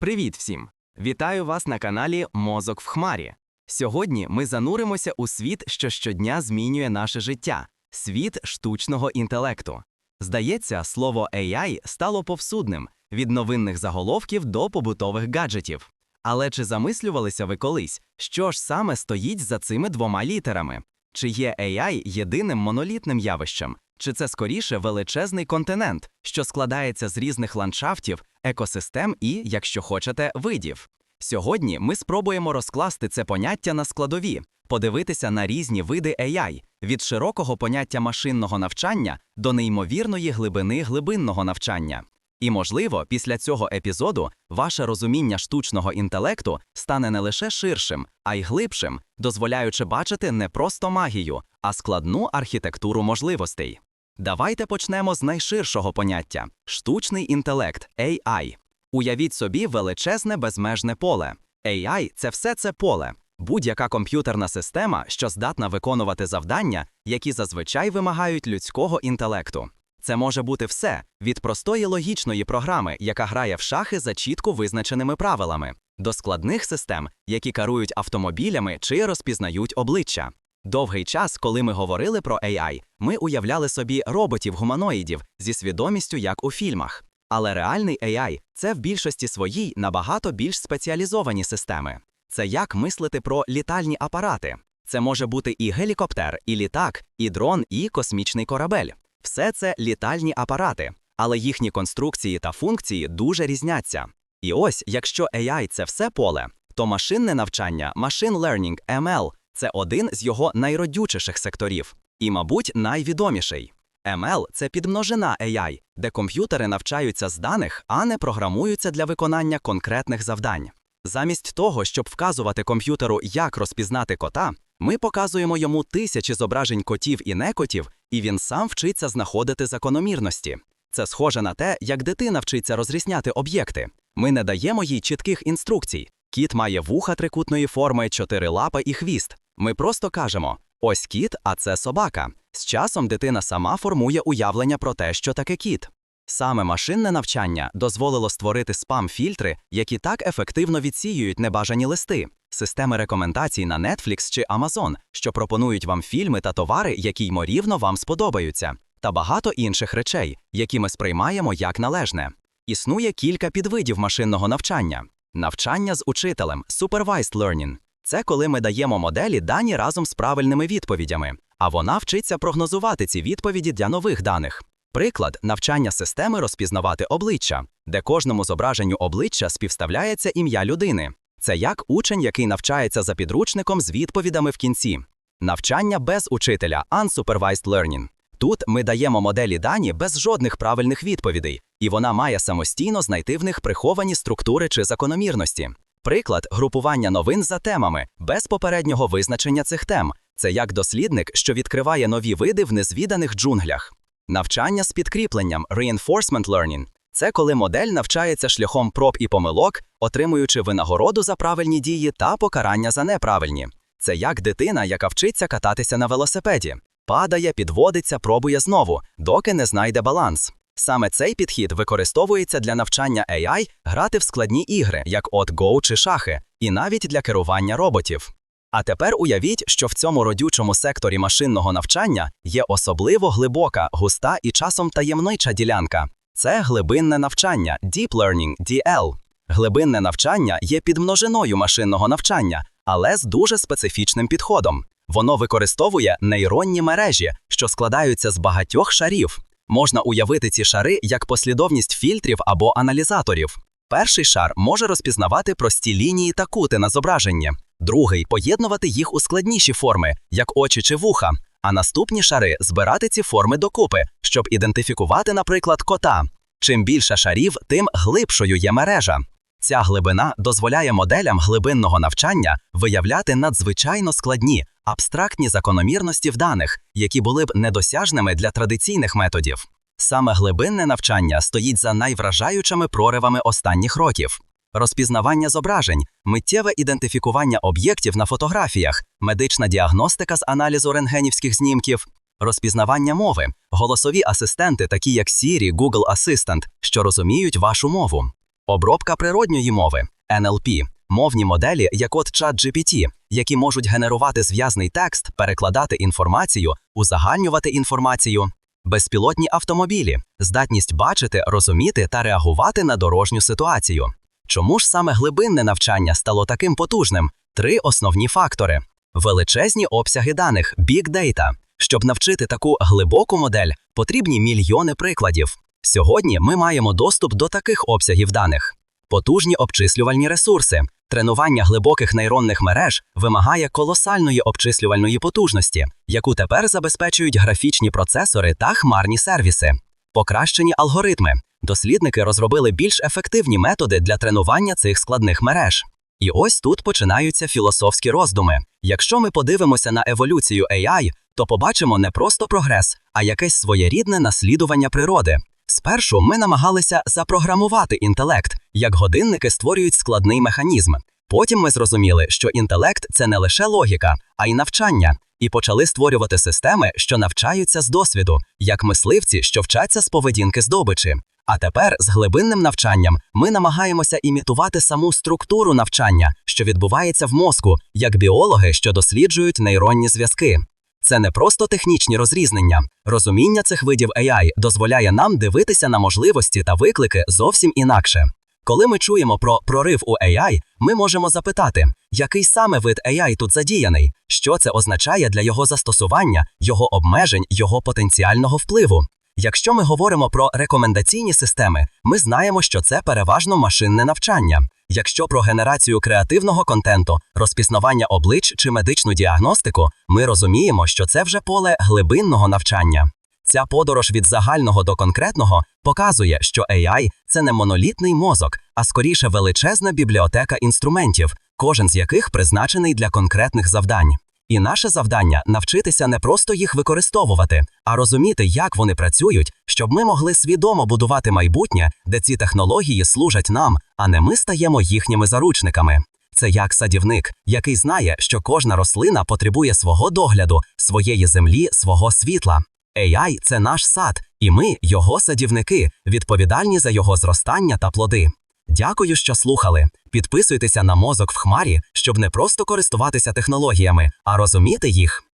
Привіт всім! Вітаю вас на каналі Мозок в Хмарі. Сьогодні ми зануримося у світ, що щодня змінює наше життя світ штучного інтелекту. Здається, слово AI стало повсюдним від новинних заголовків до побутових гаджетів. Але чи замислювалися ви колись, що ж саме стоїть за цими двома літерами? Чи є AI єдиним монолітним явищем, чи це скоріше величезний континент, що складається з різних ландшафтів, екосистем і, якщо хочете, видів? Сьогодні ми спробуємо розкласти це поняття на складові, подивитися на різні види AI, від широкого поняття машинного навчання до неймовірної глибини глибинного навчання. І, можливо, після цього епізоду ваше розуміння штучного інтелекту стане не лише ширшим, а й глибшим, дозволяючи бачити не просто магію, а складну архітектуру можливостей. Давайте почнемо з найширшого поняття штучний інтелект AI. Уявіть собі величезне безмежне поле. AI – це все це поле, будь-яка комп'ютерна система, що здатна виконувати завдання, які зазвичай вимагають людського інтелекту. Це може бути все від простої логічної програми, яка грає в шахи за чітко визначеними правилами, до складних систем, які керують автомобілями чи розпізнають обличчя. Довгий час, коли ми говорили про AI, ми уявляли собі роботів-гуманоїдів зі свідомістю, як у фільмах. Але реальний AI – це в більшості своїй набагато більш спеціалізовані системи. Це як мислити про літальні апарати. Це може бути і гелікоптер, і літак, і дрон, і космічний корабель. Все це літальні апарати, але їхні конструкції та функції дуже різняться. І ось, якщо AI – це все поле, то машинне навчання, machine learning, ML – це один з його найродючіших секторів, і, мабуть, найвідоміший. ML – це підмножина AI, де комп'ютери навчаються з даних, а не програмуються для виконання конкретних завдань. Замість того, щоб вказувати комп'ютеру, як розпізнати кота, ми показуємо йому тисячі зображень котів і некотів, і він сам вчиться знаходити закономірності. Це схоже на те, як дитина вчиться розрізняти об'єкти. Ми не даємо їй чітких інструкцій. Кіт має вуха трикутної форми, чотири лапи і хвіст. Ми просто кажемо: ось кіт, а це собака. З часом дитина сама формує уявлення про те, що таке кіт. Саме машинне навчання дозволило створити спам-фільтри, які так ефективно відсіюють небажані листи, системи рекомендацій на Netflix чи Amazon, що пропонують вам фільми та товари, які ймовірно вам сподобаються, та багато інших речей, які ми сприймаємо як належне. Існує кілька підвидів машинного навчання: навчання з учителем, supervised learning. Це коли ми даємо моделі дані разом з правильними відповідями, а вона вчиться прогнозувати ці відповіді для нових даних. Приклад навчання системи розпізнавати обличчя, де кожному зображенню обличчя співставляється ім'я людини. Це як учень, який навчається за підручником з відповідами в кінці. Навчання без учителя unsupervised learning. Тут ми даємо моделі дані без жодних правильних відповідей, і вона має самостійно знайти в них приховані структури чи закономірності. Приклад групування новин за темами без попереднього визначення цих тем. Це як дослідник, що відкриває нові види в незвіданих джунглях. Навчання з підкріпленням reinforcement learning – це коли модель навчається шляхом проб і помилок, отримуючи винагороду за правильні дії та покарання за неправильні. Це як дитина, яка вчиться кататися на велосипеді, падає, підводиться, пробує знову, доки не знайде баланс. Саме цей підхід використовується для навчання AI грати в складні ігри, як от Go чи шахи, і навіть для керування роботів. А тепер уявіть, що в цьому родючому секторі машинного навчання є особливо глибока, густа і часом таємнича ділянка. Це глибинне навчання Deep Learning DL. Глибинне навчання є підмножиною машинного навчання, але з дуже специфічним підходом. Воно використовує нейронні мережі, що складаються з багатьох шарів. Можна уявити ці шари як послідовність фільтрів або аналізаторів. Перший шар може розпізнавати прості лінії та кути на зображенні, другий поєднувати їх у складніші форми, як очі чи вуха, а наступні шари збирати ці форми докупи, щоб ідентифікувати, наприклад, кота. Чим більше шарів, тим глибшою є мережа. Ця глибина дозволяє моделям глибинного навчання виявляти надзвичайно складні, абстрактні закономірності в даних, які були б недосяжними для традиційних методів. Саме глибинне навчання стоїть за найвражаючими проривами останніх років. Розпізнавання зображень, миттєве ідентифікування об'єктів на фотографіях, медична діагностика з аналізу рентгенівських знімків, розпізнавання мови, голосові асистенти, такі як Siri, Google Assistant, що розуміють вашу мову. Обробка природньої мови NLP, мовні моделі, як от ChatGPT, які можуть генерувати зв'язний текст, перекладати інформацію, узагальнювати інформацію. Безпілотні автомобілі, здатність бачити, розуміти та реагувати на дорожню ситуацію. Чому ж саме глибинне навчання стало таким потужним? Три основні фактори: величезні обсяги даних Big Data. Щоб навчити таку глибоку модель, потрібні мільйони прикладів. Сьогодні ми маємо доступ до таких обсягів даних. Потужні обчислювальні ресурси. Тренування глибоких нейронних мереж вимагає колосальної обчислювальної потужності, яку тепер забезпечують графічні процесори та хмарні сервіси. Покращені алгоритми. Дослідники розробили більш ефективні методи для тренування цих складних мереж. І ось тут починаються філософські роздуми. Якщо ми подивимося на еволюцію AI, то побачимо не просто прогрес, а якесь своєрідне наслідування природи. Спершу ми намагалися запрограмувати інтелект, як годинники створюють складний механізм. Потім ми зрозуміли, що інтелект це не лише логіка, а й навчання, і почали створювати системи, що навчаються з досвіду, як мисливці, що вчаться з поведінки здобичі. А тепер з глибинним навчанням ми намагаємося імітувати саму структуру навчання, що відбувається в мозку, як біологи, що досліджують нейронні зв'язки. Це не просто технічні розрізнення. Розуміння цих видів AI дозволяє нам дивитися на можливості та виклики зовсім інакше. Коли ми чуємо про прорив у AI, ми можемо запитати, який саме вид AI тут задіяний, що це означає для його застосування, його обмежень, його потенціального впливу. Якщо ми говоримо про рекомендаційні системи, ми знаємо, що це переважно машинне навчання. Якщо про генерацію креативного контенту, розпізнавання облич чи медичну діагностику, ми розуміємо, що це вже поле глибинного навчання. Ця подорож від загального до конкретного показує, що AI – це не монолітний мозок, а скоріше величезна бібліотека інструментів, кожен з яких призначений для конкретних завдань. І наше завдання навчитися не просто їх використовувати, а розуміти, як вони працюють, щоб ми могли свідомо будувати майбутнє, де ці технології служать нам, а не ми стаємо їхніми заручниками. Це як садівник, який знає, що кожна рослина потребує свого догляду, своєї землі, свого світла. AI – це наш сад, і ми, його садівники, відповідальні за його зростання та плоди. Дякую, що слухали. Підписуйтеся на мозок в хмарі, щоб не просто користуватися технологіями, а розуміти їх.